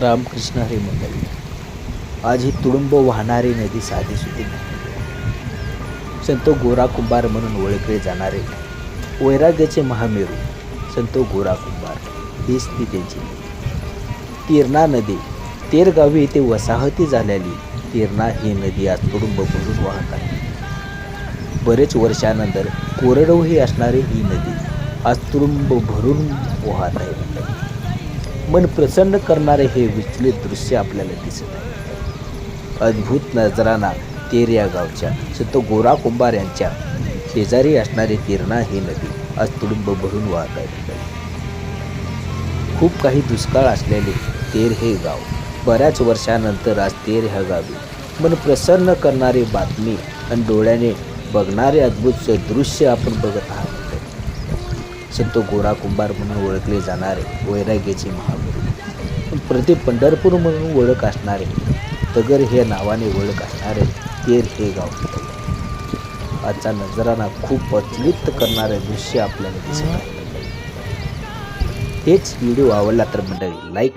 रामकृष्ण हरी मंडळी. आज ही तुडुंब वाहणारी नदी साधी सुधी नाही. संत गोरा कुंभार म्हणून ओळखले जाणारे वैराग्याचे महामेरू संत गोरा कुंभार हीच ती त्यांची तिरणा तीर्णा नदी तेरगावी येथे वसाहती झालेली तीर्णा ही नदी आज तुडुंब भरून वाहत आहे. बरेच वर्षानंतर कोरडवही असणारी ही नदी आज तुडुंब भरून वाहत आहे मन प्रसन्न करणारे हे विचलित दृश्य आपल्याला दिसत आहे. अद्भुत नजराना तेर या गावच्या संत गोरा कुंभार यांच्या शेजारी असणारी तिरणा ही नदी आज तुडुंब भरून वाहत आहे. खूप काही दुष्काळ असलेले तेर हे गाव बऱ्याच वर्षानंतर आज तेर ह्या गावी मन प्रसन्न करणारी बातमी आणि डोळ्याने बघणारे अद्भुत दृश्य आपण बघत आहात. संत गोरा कुंभार म्हणून ओळखले जाणारे वैराग्याचे महागुरु. प्रति पंढरपूर म्हणून ओळख असणारे तगर हे नावाने ओळख असणारे तेर हे गाव. आजचा नजराना खूप अचलित करणारे दृश्य आपल्याला दिसत आहे. हेच व्हिडिओ आवडला तर मंडळी लाईक